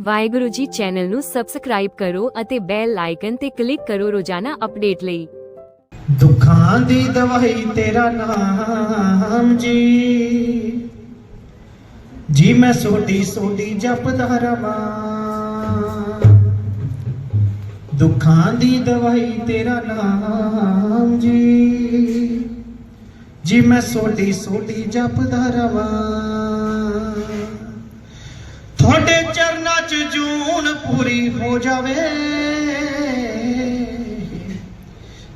Waheguru ji channel ਨੂੰ subscribe ਕਰੋ ਅਤੇ ਬੈਲ ਆਈਕਨ ਤੇ ਕਲਿੱਕ ਕਰੋ ਰੋਜ਼ਾਨਾ ਅਪਡੇਟ ਲਈ। ਦੁੱਖਾਂ ਦੀ ਦਵਾਈ ਤੇਰਾ ਨਾਮ ਜੀ। ਜੀ ਮੈਂ ਸੋਡੀ ਸੋਡੀ ਜਪਦਾ ਰਵਾਂ। ਦੁੱਖਾਂ ਦੀ ਦਵਾਈ ਤੇਰਾ ਨਾਮ ਜੀ। ਜੀ ਮੈਂ ਸੋਡੀ ਸੋਡੀ ਜਪਦਾ ਰਵਾਂ। ਤੁਹਾਡੇ ਚਰਨਾਂ 'ਚ ਜੂਨ ਪੂਰੀ ਹੋ ਜਾਵੇ।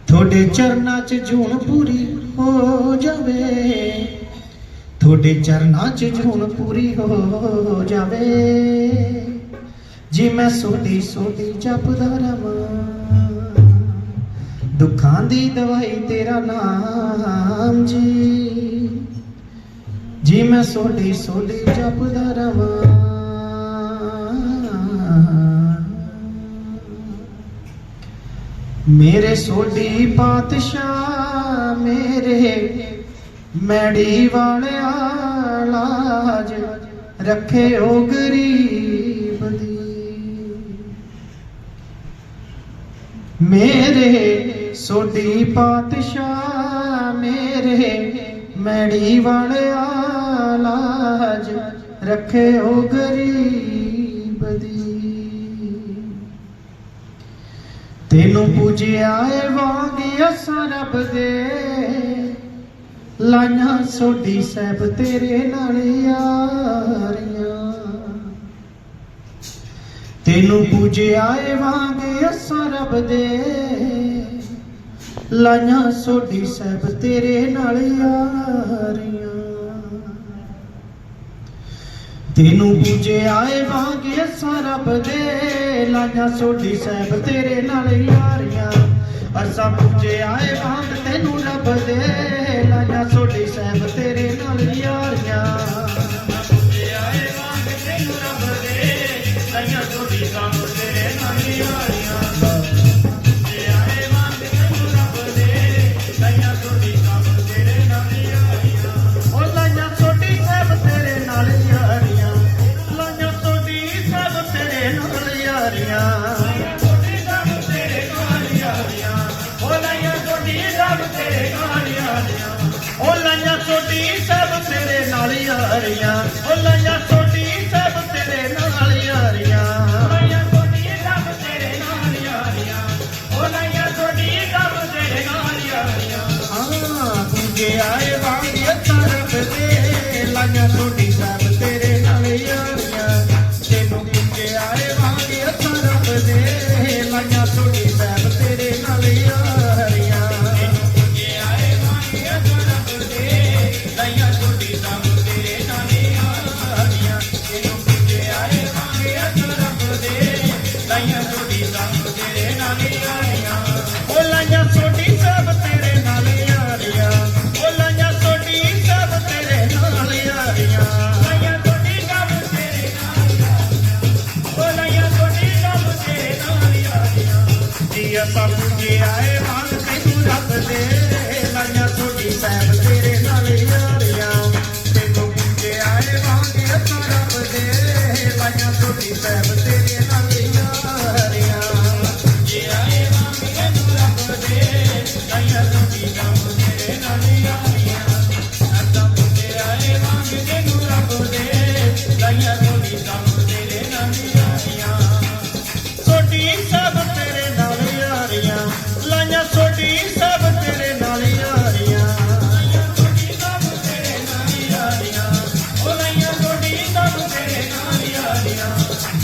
ਤੁਹਾਡੇ ਚਰਨਾਂ 'ਚ ਜੂਨ ਪੂਰੀ ਹੋ ਜਾਵੇ। ਤੁਹਾਡੇ ਚਰਨਾਂ 'ਚ ਜੂਨ ਪੂਰੀ ਹੋ ਜਾਵੇ। ਜੀ ਮੈਂ ਸੋਡੀ ਸੋਡੀ ਜਪਦਾ ਰਵਾਂ, ਦੁੱਖਾਂ ਦੀ ਦਵਾਈ ਤੇਰਾ ਨਾਮ ਜੀ। ਜੀ ਮੈਂ ਸੋਡੀ ਸੋਡੀ ਜਪਦਾ ਰਵਾਂ ਮੇਰੇ ਸੋਢੀ ਪਾਤਸ਼ਾਹ, ਮੇਰੇ ਮੈੜੀ ਵਾਲਿਆ ਲਾਜ ਰੱਖੇ ਓ ਗਰੀਬ ਦੀ। ਮੇਰੇ ਸੋਢੀ ਪਾਤਸ਼ਾਹ, ਮੇਰੇ ਮੈੜੀ ਵਾਲਿਆ ਲਾਜ ਰੱਖੇ ਗਰੀਬ ਦੀ। ਤੈਨੂੰ ਪੂਜਿਆ ਏ ਵਾਂਗ ਅਸਾਂ ਰੱਬ ਦੇ। ਲਾਈਆਂ ਸੋਡੀ ਸਹਿਬ ਤੇਰੇ ਨਾਲ ਯਾਰੀਆਂ। ਤੈਨੂੰ ਪੂਜਿਆ ਏ ਵਾਂਗ ਅਸਾਂ ਰੱਬ ਦੇ। ਲਾਈਆਂ ਸੋਡੀ ਸਹਿਬ ਤੇਰੇ ਨਾਲ ਯਾਰੀਆਂ। ਤੈਨੂੰ ਪੂਜਿਆ ਏ ਵਾਂਗੇ ਸਰਬ ਦੇ। ਲਾਈਆਂ ਸੋਢੀ ਸਾਹਿਬ ਤੇਰੇ ਨਾਲ ਯਾਰੀਆਂ। ਅਸਾਂ ਪੂਜਿਆ ਏ ਵਾਂਗ ਤੈਨੂੰ ਰੱਬ ਦੇ। ਉਹ ਲਾਈਆਂ ਛੋਟੀ ਸਭ ਤੇਰੇ ਨਾਲ ਯਾਰੀਆਂ ਉਹ ਲਾਈਆਂ ਸੋਢੀ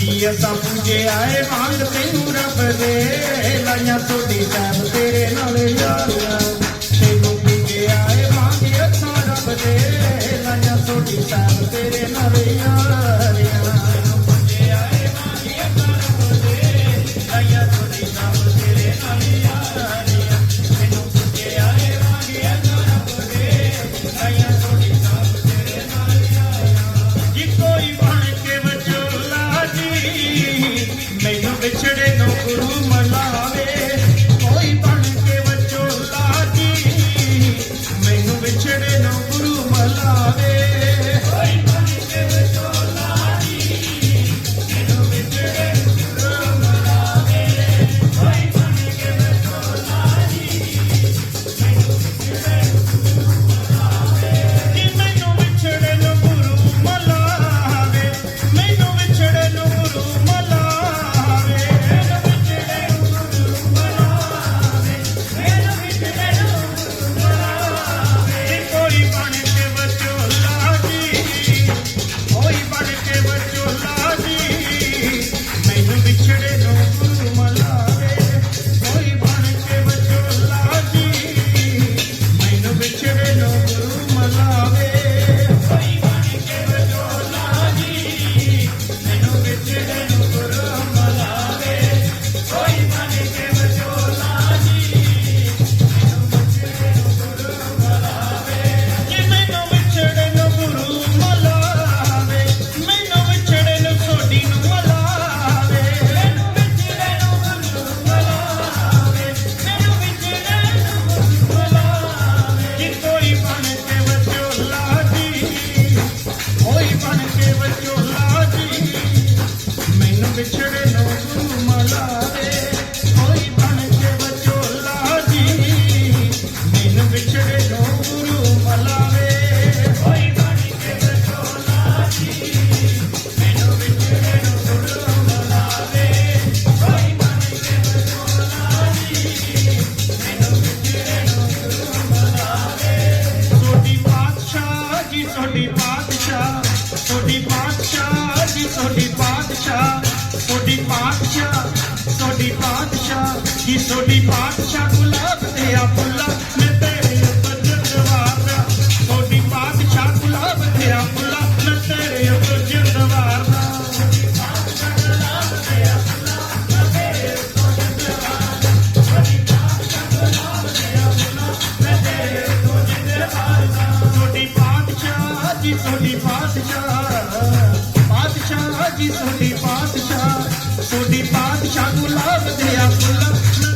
ਜੀ ਅਸਾਂ ਪੂਜੇ ਆਏ ਮੰਗ ਤੈਨੂੰ ਰੱਬ ਦੇ। ਲਾਈਆਂ ਤੁਹਾਡੀ ਸਭ ਤੇਰੇ ਨਾਲ ਯਾਰੀਆਂ ਤੈਨੂੰ ਪੂਜੇ ਆਏ ਮੰਗ ਅਸਾਂ ਰੱਬ ਦੇ। ਲਾਈਆਂ ਤੁਹਾਡੀ ਸਭ ਤੇਰੇ ਨਾਲ ਯਾਰੀਆਂ ਪਾਤਸ਼ਾਹ, ਤੁਹਾਡੀ ਪਾਤਸ਼ਾਹ ਤੁਹਾਡੀ ਪਾਤਸ਼ਾਹ, ਕੀ ਤੁਹਾਡੀ ਪਾਤਸ਼ਾਹ ਗੁਲਾਬ ਤੇ ਆ ਫੁੱਲਾ ਮੈਂ ਤੇਰੇ ਉੱਪਰ ਜੰਦਵਾਰਦਾ ਤੁਹਾਡੀ ਪਾਤਸ਼ਾਹ ਗੁਲਾਬ ਤੇ ਆ ਫੁੱਲਾ ਮੈਂ ਤੇਰੇ ਉੱਪਰ ਜੰਦਵਾਰਦਾ ਤੁਹਾਡੀ ਪਾਤਸ਼ਾਹ, ਜੀ ਤੁਹਾਡੀ ਪਾਤਸ਼ਾਹ। ਪਾਤਸ਼ਾਹ ਜੀ ਸੋਡੀ ਪਾਤਸ਼ਾਹ ਸੋਡੀ ਪਾਤਸ਼ਾਹ ਗੁਲਾਬ ਦੇ ਆ ਫੁੱਲ।